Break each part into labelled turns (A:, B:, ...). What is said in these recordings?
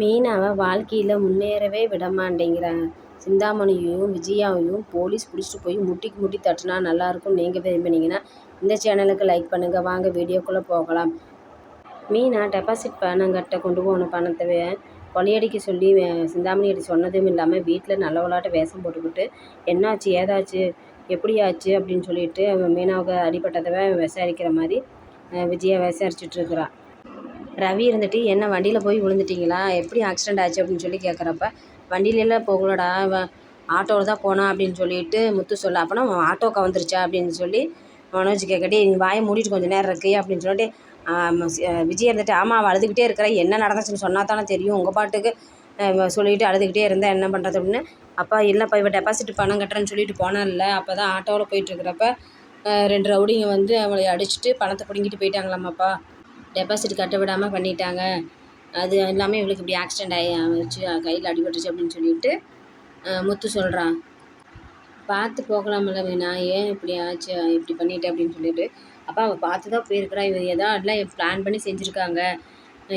A: மீனாவை வாழ்க்கையில் முன்னேறவே விட மாட்டேங்கிறாங்க சிந்தாமணியையும் விஜயாவையும் போலீஸ் பிடிச்சிட்டு போய் முட்டிக்கு முட்டி தட்டினா நல்லாயிருக்கும் நீங்கள் விரும்பினீங்கன்னா இந்த சேனலுக்கு லைக் பண்ணுங்கள் வாங்க வீடியோக்குள்ளே போகலாம். மீனா டெபாசிட் பணம் கட்ட கொண்டு போன பணத்தை கொலையடிக்க சொல்லி சிந்தாமணிகிட்ட சொன்னதும் இல்லாமல் வீட்டில் நல்லவளாட்ட வேஷம் போட்டுக்கிட்டு என்னாச்சு? ஏதாச்சு? எப்படி ஆச்சு அப்படின்னு சொல்லிட்டு மீனாவுக்கு அடிபட்டதவை விசாரிக்கிற மாதிரி விஜயா விசாரிச்சுட்டு ரவி இருந்துட்டு என்ன வண்டியில் போய் விழுந்துட்டீங்களா? எப்படி ஆக்சிடெண்ட் ஆச்சு? அப்படின்னு சொல்லி கேட்குறப்ப வண்டியிலலாம் போகலடா ஆட்டோவில் தான் போனான் அப்படின்னு சொல்லிட்டு முத்து சொல்ல அப்போனா ஆட்டோ கவுந்துருச்சா அப்படின்னு சொல்லி மனோஜ் கேட்கட்டி நீ வாயை மூடிட்டு கொஞ்சம் நேரம் இருக்கு அப்படின்னு சொல்லிட்டு விஜய் இருந்துட்டு ஆமாம் அவள் அழுதுகிட்டே இருக்கிற என்ன நடந்துச்சுன்னு சொன்னா தானே தெரியும் உங்கள் பாட்டுக்கு சொல்லிட்டு அழுதுகிட்டே இருந்தால் என்ன பண்ணுறது அப்படின்னு அப்பா இல்லைப்பா இவள் டெபாசிட் பணம் கட்டுறேன்னு சொல்லிட்டு போனான்ல அப்போ தான் ஆட்டோவில் போயிட்டுருக்கிறப்ப ரெண்டு ரவுடிங்க வந்து அவளை அடிச்சுட்டு பணத்தை பிடுங்கிட்டு போயிட்டாங்களாமாப்பா? டெபாசிட் கட்ட விடாமல் பண்ணிட்டாங்க. அது எல்லாமே இவளுக்கு இப்படி ஆக்சிடெண்ட் ஆகி வச்சு கையில் அடிபட்டுச்சு அப்படின்னு சொல்லிட்டு முத்து சொல்கிறான் பார்த்து போகலாமில்ல வேணா ஏன் இப்படி ஆச்சு இப்படி பண்ணிட்டேன் அப்படின்னு சொல்லிட்டு. அப்பா அவள் பார்த்து தான் போயிருக்கிறா. இவன் ஏதோ எல்லாம் பிளான் பண்ணி செஞ்சுருக்காங்க.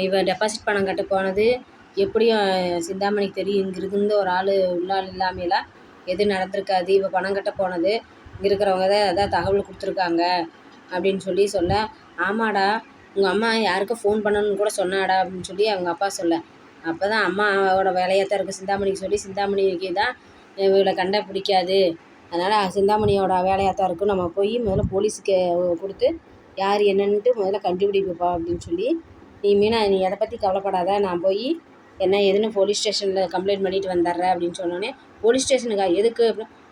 A: இவன் டெபாசிட் பணம் கட்ட போனது எப்படியும் சிந்தாமணிக்கு தெரியும். இங்கே இருந்து ஒரு ஆள் உள்ளாள் இல்லாமையெல்லாம் எதுவும் நடந்திருக்காது. இவள் பணம் கட்ட போனது இங்கே இருக்கிறவங்க தான் அதான் தகவல் கொடுத்துருக்காங்க அப்படின்னு சொல்லி சொல்ல ஆமாடா உங்கள் அம்மா யாருக்கும் ஃபோன் பண்ணணும்னு கூட சொன்னாடா அப்படின்னு சொல்லி அவங்க அப்பா சொல்ல. அப்போ தான் அம்மாவோட வேலையாக தான் இருக்குது சிந்தாமணிக்கு சொல்லி சிந்தாமணிக்கு தான் இவளை கண்டா பிடிக்காது. அதனால் சிந்தாமணியோட வேலையாக தான் இருக்கும் நம்ம போய் முதல்ல போலீஸுக்கு கொடுத்து யார் என்னன்ட்டு முதல்ல கண்டுபிடிப்பா அப்படின்னு சொல்லி நீ மீனா நீ எதை பற்றி கவலைப்படாத. நான் போய் என்ன ஏதுன்னு போலீஸ் ஸ்டேஷனில் கம்ப்ளைண்ட் பண்ணிட்டு வந்துடுறேன் அப்படின்னு சொன்னோடனே போலீஸ் ஸ்டேஷனுக்கா எதுக்கு?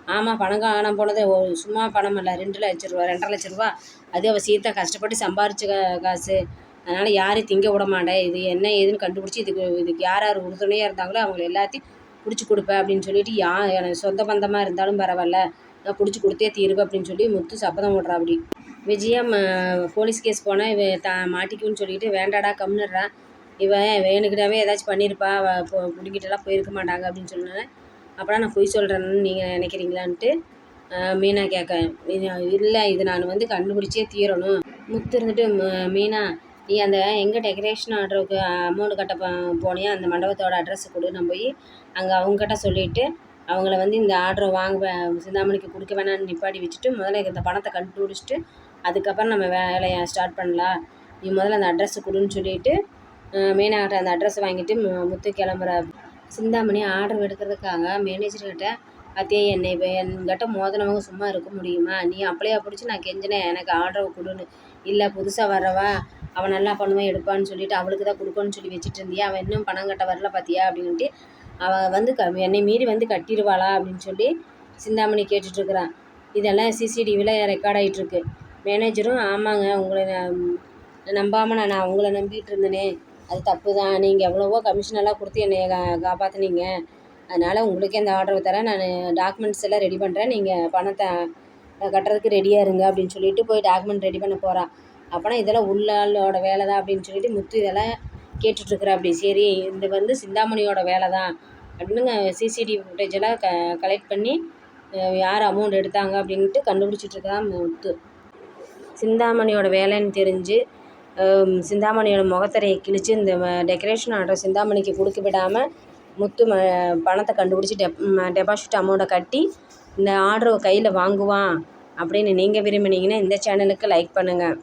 A: ஆமாம் பணம் காணாமல் போனது சும்மா பணம் இல்லை ரெண்டு லட்ச ரூபா ரெண்டரை லட்ச ரூபா. அது அவள் சீத்தா கஷ்டப்பட்டு சம்பாரிச்ச காசு. அதனால் யாரையும் திங்க விட மாட்டேன் இது என்ன ஏதுன்னு கண்டுபிடிச்சி இதுக்கு இதுக்கு யார் யார் உறுதுணையாக இருந்தாங்களோ அவங்க எல்லாத்தையும் பிடிச்சி கொடுப்பேன் அப்படின்னு சொல்லிட்டு யா எனக்கு சொந்த பந்தமாக இருந்தாலும் பரவாயில்ல. நான் பிடிச்சி கொடுத்தே தீருவேன் அப்படின்னு சொல்லி முத்து சபதம் விட்றா அப்படி விஜயா போலீஸ் கேஸ் போனால் இவ த மாட்டிக்குன்னு சொல்லிட்டு வேண்டாடா கம்னுடுறான் இவன் வேணுக்கிட்டாவே ஏதாச்சும் பண்ணியிருப்பா பிடிக்கிட்டலாம் போயிருக்க மாட்டாங்க அப்படின்னு சொன்னேன் அப்புறம் நான் பொய் சொல்கிறேன்னு நீங்கள் நினைக்கிறீங்களான்ட்டு மீனா கேட்க இல்லை இது நான் வந்து கண்டுபிடிச்சே தீரணும். முத்து இருந்துட்டு மீனா நீ அந்த எங்கே டெக்கரேஷன் ஆர்டருக்கு அமௌண்ட் கட்ட போனியா அந்த மண்டபத்தோட அட்ரஸ் கொடு. நான் போய் அங்கே அவங்கக்கிட்ட சொல்லிவிட்டு அவங்கள வந்து இந்த ஆர்டரை வாங்க சிந்தாமணிக்கு கொடுக்க வேணாம்னு நிப்பாடி வச்சுட்டு முதல்ல இந்த பணத்தை கண்டுபிடிச்சிட்டு அதுக்கப்புறம் நம்ம வேலையை ஸ்டார்ட் பண்ணலாம். நீ முதல்ல அந்த அட்ரஸ் கொடுன்னு சொல்லிவிட்டு மீனாகிட்ட அந்த அட்ரஸ் வாங்கிட்டு முத்து கிளம்புற சிந்தாமணி ஆர்டர் எடுக்கிறதுக்காக மேனேஜர்கிட்ட பார்த்தியா என்னை இப்போ என்கிட்ட மோதினவங்க சும்மா இருக்க முடியுமா? நீ அப்படியே பிடிச்சி நான் கெஞ்சினேன். எனக்கு ஆர்டரை கொடுன்னு. இல்லை புதுசாக வரவா அவன் நல்லா பண்ணுவான் எடுப்பான்னு சொல்லிட்டு அவளுக்கு தான் கொடுக்கணும்னு சொல்லி வச்சுட்டு இருந்தியா? அவன் இன்னும் பணம் கட்ட வரல பார்த்தியா அப்படின்ட்டு அவள் வந்து க என்னை மீறி வந்து கட்டிடுவாளா? அப்படின்னு சொல்லி சிந்தாமணி கேட்டுட்ருக்குறான் இதெல்லாம் சிசிடிவியில் ரெக்கார்ட் ஆகிட்டுருக்கு மேனேஜரும் ஆமாங்க உங்களை நம்பாமல் நான் நான் உங்களை நம்பிகிட்டு இருந்தேனே. அது தப்பு தான் நீங்கள் எவ்வளவோ கமிஷனெல்லாம் கொடுத்து என்னை கா காப்பாற்றுனீங்க அதனால் உங்களுக்கே இந்த ஆர்டரை தரேன். நான் டாக்குமெண்ட்ஸ் எல்லாம் ரெடி பண்ணுறேன் நீங்கள் பணத்தை கட்டுறதுக்கு ரெடியாக இருங்க அப்படின்னு சொல்லிட்டு போய் டாக்குமெண்ட் ரெடி பண்ண போகிறான் அப்போனா இதெல்லாம் உள்ளாளோட வேலை தான் அப்படின்னு சொல்லிட்டு முத்து இதெல்லாம் கேட்டுட்ருக்குற அப்படி சரி இது வந்து சிந்தாமணியோட வேலை தான் அப்படின்னு சிசிடிவி ஃபுட்டேஜ் எல்லாம் க கலெக்ட் பண்ணி யார் அமௌண்ட் எடுத்தாங்க அப்படின்ட்டு கண்டுபிடிச்சிட்ருக்கான் முத்து. சிந்தாமணியோட வேலைன்னு தெரிஞ்சு சிந்தாமணியோட முகத்தரையை கிழித்து இந்த டெக்கரேஷன் ஆர்டர் சிந்தாமணிக்கு கொடுக்க விடாமல் முத்து ம பணத்தை கண்டுபிடிச்சி டெப் டெபாசிட் அமௌண்ட்டை கட்டி இந்த ஆர்டரை கையில் வாங்குவான் அப்படின்னு நீங்கள் விரும்பினீங்கன்னா இந்த சேனலுக்கு லைக் பண்ணுங்கள்